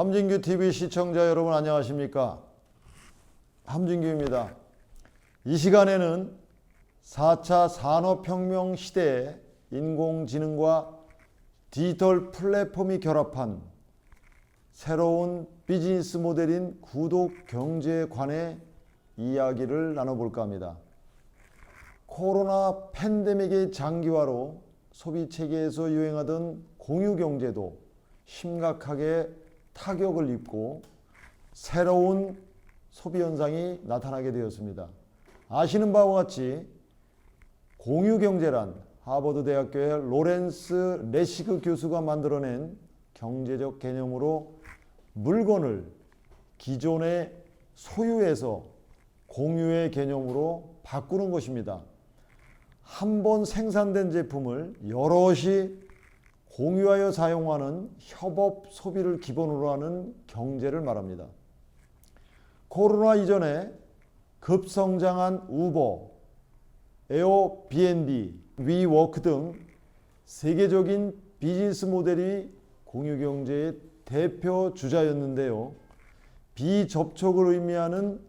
함진규 TV 시청자 여러분 안녕하십니까? 함진규입니다. 이 시간에는 4차 산업혁명 시대에 인공지능과 디지털 플랫폼이 결합한 새로운 비즈니스 모델인 구독 경제에 관해 이야기를 나눠볼까 합니다. 코로나 팬데믹의 장기화로 소비 체계에서 유행하던 공유 경제도 심각하게 타격을 입고 새로운 소비 현상이 나타나게 되었습니다. 아시는 바와 같이 공유 경제란 하버드 대학교의 로렌스 레시그 교수가 만들어낸 경제적 개념으로 물건을 기존의 소유에서 공유의 개념으로 바꾸는 것입니다. 한 번 생산된 제품을 여럿이 공유하여 사용하는 협업 소비를 기본으로 하는 경제를 말합니다. 코로나 이전에 급성장한 우버, 에어비앤비, 위워크 등 세계적인 비즈니스 모델이 공유 경제의 대표 주자였는데요. 비접촉을 의미하는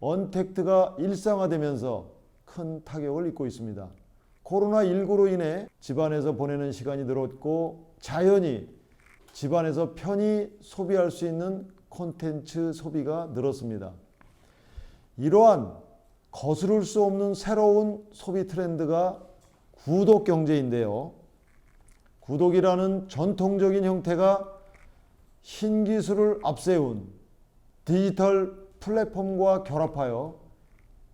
언택트가 일상화되면서 큰 타격을 입고 있습니다. 코로나19로 인해 집안에서 보내는 시간이 늘었고 자연히 집안에서 편히 소비할 수 있는 콘텐츠 소비가 늘었습니다. 이러한 거스를 수 없는 새로운 소비 트렌드가 구독 경제인데요. 구독이라는 전통적인 형태가 신기술을 앞세운 디지털 플랫폼과 결합하여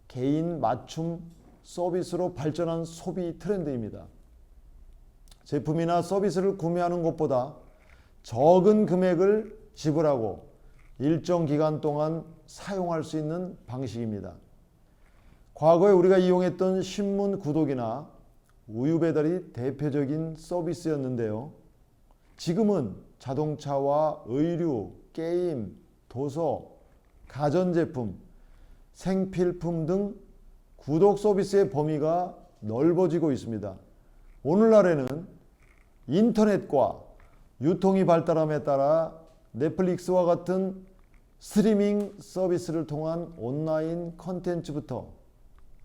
개인 맞춤 서비스로 발전한 소비 트렌드입니다. 제품이나 서비스를 구매하는 것보다 적은 금액을 지불하고 일정 기간 동안 사용할 수 있는 방식입니다. 과거에 우리가 이용했던 신문 구독이나 우유 배달이 대표적인 서비스였는데요. 지금은 자동차와 의류, 게임, 도서, 가전제품, 생필품 등 구독 서비스의 범위가 넓어지고 있습니다. 오늘날에는 인터넷과 유통이 발달함에 따라 넷플릭스와 같은 스트리밍 서비스를 통한 온라인 컨텐츠부터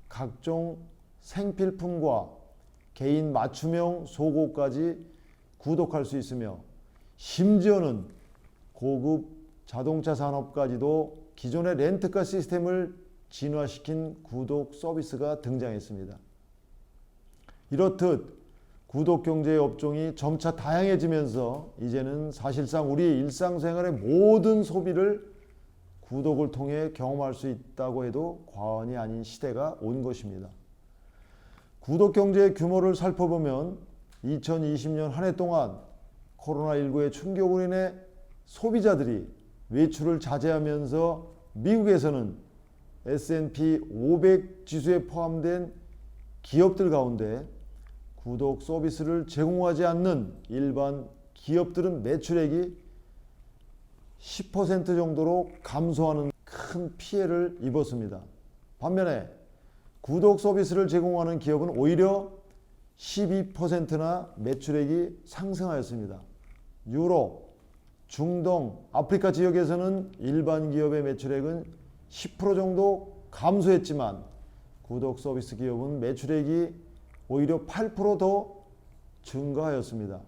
각종 생필품과 개인 맞춤형 속옷까지 구독할 수 있으며 심지어는 고급 자동차 산업까지도 기존의 렌트카 시스템을 진화시킨 구독 서비스가 등장했습니다. 이렇듯 구독 경제의 업종이 점차 다양해지면서 이제는 사실상 우리의 일상생활의 모든 소비를 구독을 통해 경험할 수 있다고 해도 과언이 아닌 시대가 온 것입니다. 구독 경제의 규모를 살펴보면 2020년 한 해 동안 코로나19의 충격으로 인해 소비자들이 외출을 자제하면서 미국에서는 S&P 500 지수에 포함된 기업들 가운데 구독 서비스를 제공하지 않는 일반 기업들은 매출액이 10% 정도로 감소하는 큰 피해를 입었습니다. 반면에 구독 서비스를 제공하는 기업은 오히려 12%나 매출액이 상승하였습니다. 유럽, 중동, 아프리카 지역에서는 일반 기업의 매출액은 10% 정도 감소했지만 구독 서비스 기업은 매출액이 오히려 8%더 증가하였습니다.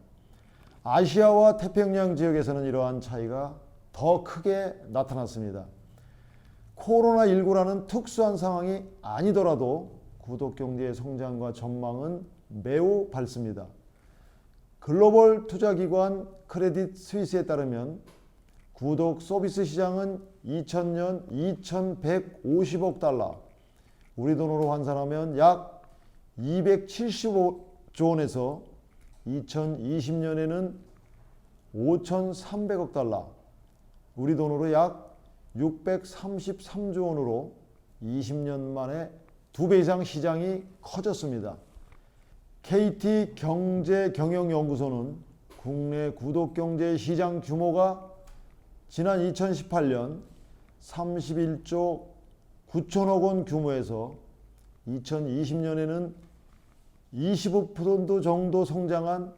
아시아와 태평양 지역에서는 이러한 차이가 더 크게 나타났습니다. 코로나19라는 특수한 상황이 아니더라도 구독 경제의 성장과 전망은 매우 밝습니다. 글로벌 투자기관 크레딧 스위스에 따르면 구독 서비스 시장은 2000년 2150억 달러, 우리 돈으로 환산하면 약 275조 원에서 2020년에는 5,300억 달러, 우리 돈으로 약 633조 원으로 20년 만에 두 배 이상 시장이 커졌습니다. KT 경제경영연구소는 국내 구독 경제 시장 규모가 지난 2018년 31조 9천억 원 규모에서 2020년에는 25% 정도 성장한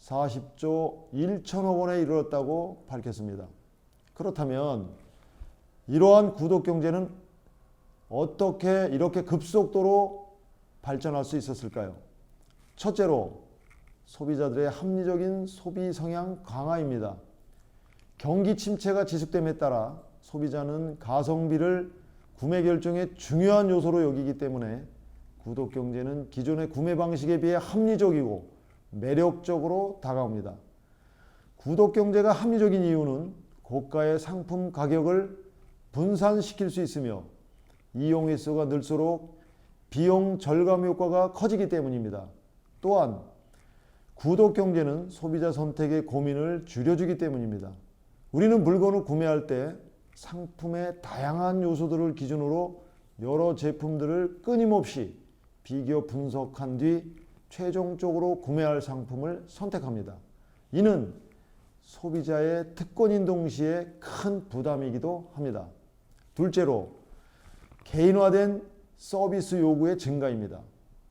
40조 1천억 원에 이르렀다고 밝혔습니다. 그렇다면 이러한 구독 경제는 어떻게 이렇게 급속도로 발전할 수 있었을까요? 첫째로 소비자들의 합리적인 소비 성향 강화입니다. 경기 침체가 지속됨에 따라 소비자는 가성비를 구매 결정의 중요한 요소로 여기기 때문에 구독 경제는 기존의 구매 방식에 비해 합리적이고 매력적으로 다가옵니다. 구독 경제가 합리적인 이유는 고가의 상품 가격을 분산시킬 수 있으며 이용 횟수가 늘수록 비용 절감 효과가 커지기 때문입니다. 또한 구독 경제는 소비자 선택의 고민을 줄여주기 때문입니다. 우리는 물건을 구매할 때 상품의 다양한 요소들을 기준으로 여러 제품들을 끊임없이 비교 분석한 뒤 최종적으로 구매할 상품을 선택합니다. 이는 소비자의 특권인 동시에 큰 부담이기도 합니다. 둘째로 개인화된 서비스 요구의 증가입니다.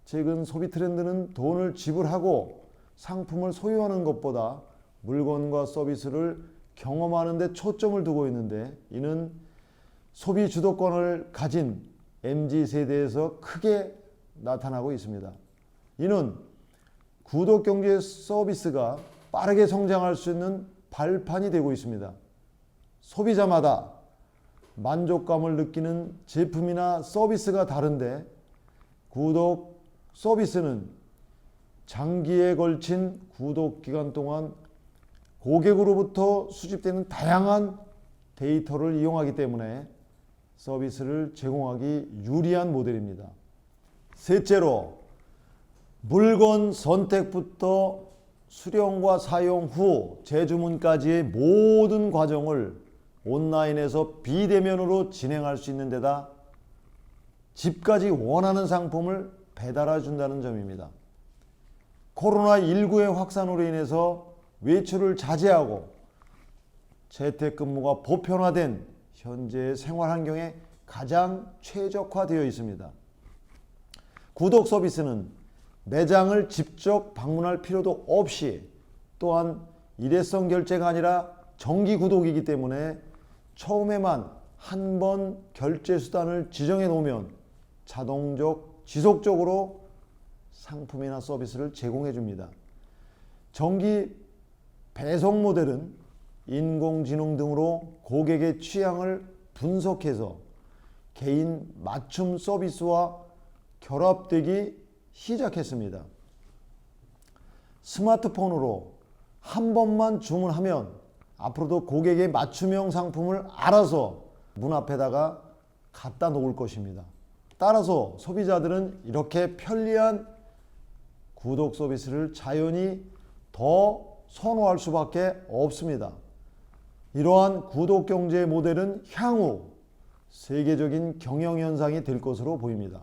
최근 소비 트렌드는 돈을 지불하고 상품을 소유하는 것보다 물건과 서비스를 경험하는 데 초점을 두고 있는데 이는 소비 주도권을 가진 MZ 세대에서 크게 나타나고 있습니다. 이는 구독 경제 서비스가 빠르게 성장할 수 있는 발판이 되고 있습니다. 소비자마다 만족감을 느끼는 제품이나 서비스가 다른데 구독 서비스는 장기에 걸친 구독 기간 동안 고객으로부터 수집되는 다양한 데이터를 이용하기 때문에 서비스를 제공하기 유리한 모델입니다. 셋째로 물건 선택부터 수령과 사용 후 재주문까지의 모든 과정을 온라인에서 비대면으로 진행할 수 있는 데다 집까지 원하는 상품을 배달해 준다는 점입니다. 코로나19의 확산으로 인해서 외출을 자제하고 재택근무가 보편화된 현재의 생활 환경에 가장 최적화되어 있습니다. 구독 서비스는 매장을 직접 방문할 필요도 없이 또한 일회성 결제가 아니라 정기 구독이기 때문에 처음에만 한 번 결제 수단을 지정해 놓으면 자동적 지속적으로 상품이나 서비스를 제공해 줍니다. 정기 배송 모델은 인공지능 등으로 고객의 취향을 분석해서 개인 맞춤 서비스와 결합되기 시작했습니다. 스마트폰으로 한 번만 주문하면 앞으로도 고객의 맞춤형 상품을 알아서 문 앞에다가 갖다 놓을 것입니다. 따라서 소비자들은 이렇게 편리한 구독 서비스를 자연히 더 선호할 수밖에 없습니다. 이러한 구독 경제 모델은 향후 세계적인 경영 현상이 될 것으로 보입니다.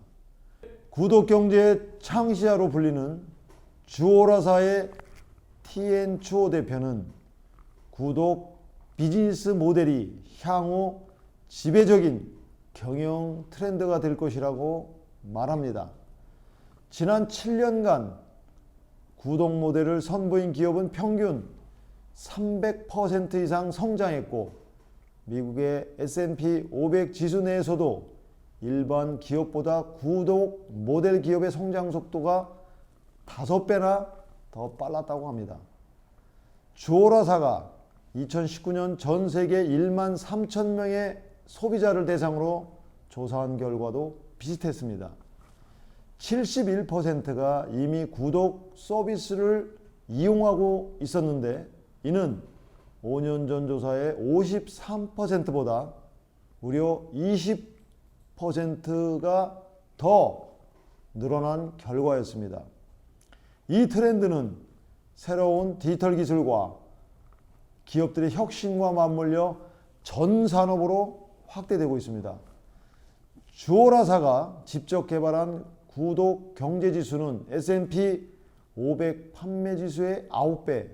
구독 경제의 창시자로 불리는 주오라사의 TN 추호 대표는 구독 비즈니스 모델이 향후 지배적인 경영 트렌드가 될 것이라고 말합니다. 지난 7년간 구독 모델을 선보인 기업은 평균 300% 이상 성장했고 미국의 S&P 500 지수 내에서도 일반 기업보다 구독 모델 기업의 성장 속도가 5배나 더 빨랐다고 합니다. 주오라사가 2019년 전 세계 1만 3천 명의 소비자를 대상으로 조사한 결과도 비슷했습니다. 71%가 이미 구독 서비스를 이용하고 있었는데 이는 5년 전 조사의 53%보다 무려 20%가 더 늘어난 결과였습니다. 이 트렌드는 새로운 디지털 기술과 기업들의 혁신과 맞물려 전 산업으로 확대되고 있습니다. 주오라사가 직접 개발한 구독 경제 지수는 S&P 500 판매 지수의 9배,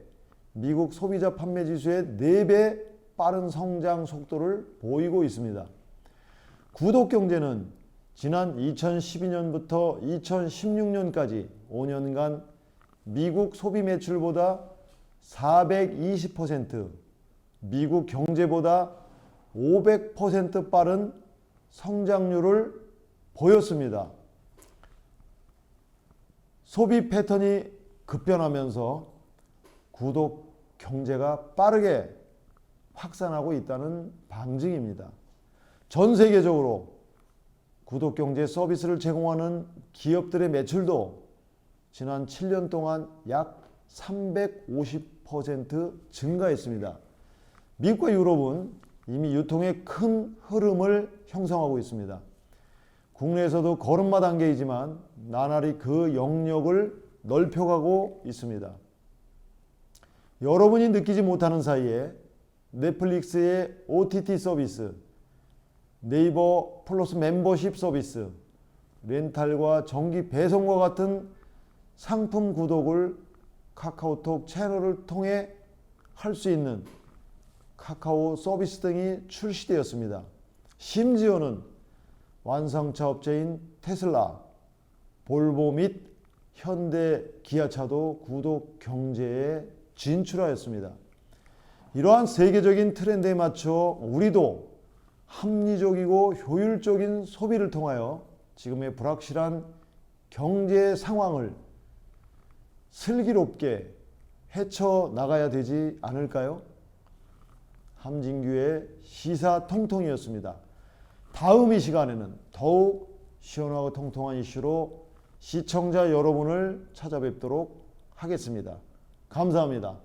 미국 소비자 판매 지수의 4배 빠른 성장 속도를 보이고 있습니다. 구독 경제는 지난 2012년부터 2016년까지 5년간 미국 소비 매출보다 420%, 미국 경제보다 500% 빠른 성장률을 보였습니다. 소비 패턴이 급변하면서 구독 경제가 빠르게 확산하고 있다는 방증입니다. 전 세계적으로 구독 경제 서비스를 제공하는 기업들의 매출도 지난 7년 동안 약 350% 증가했습니다. 미국과 유럽은 이미 유통의 큰 흐름을 형성하고 있습니다. 국내에서도 걸음마 단계이지만 나날이 그 영역을 넓혀가고 있습니다. 여러분이 느끼지 못하는 사이에 넷플릭스의 OTT 서비스, 네이버 플러스 멤버십 서비스, 렌탈과 정기 배송과 같은 상품 구독을 카카오톡 채널을 통해 할 수 있는 카카오 서비스 등이 출시되었습니다. 심지어는 완성차 업체인 테슬라, 볼보 및 현대 기아차도 구독 경제에 진출하였습니다. 이러한 세계적인 트렌드에 맞춰 우리도 합리적이고 효율적인 소비를 통하여 지금의 불확실한 경제 상황을 슬기롭게 헤쳐 나가야 되지 않을까요? 함진규의 시사 통통이었습니다. 다음 이 시간에는 더욱 시원하고 통통한 이슈로 시청자 여러분을 찾아뵙도록 하겠습니다. 감사합니다.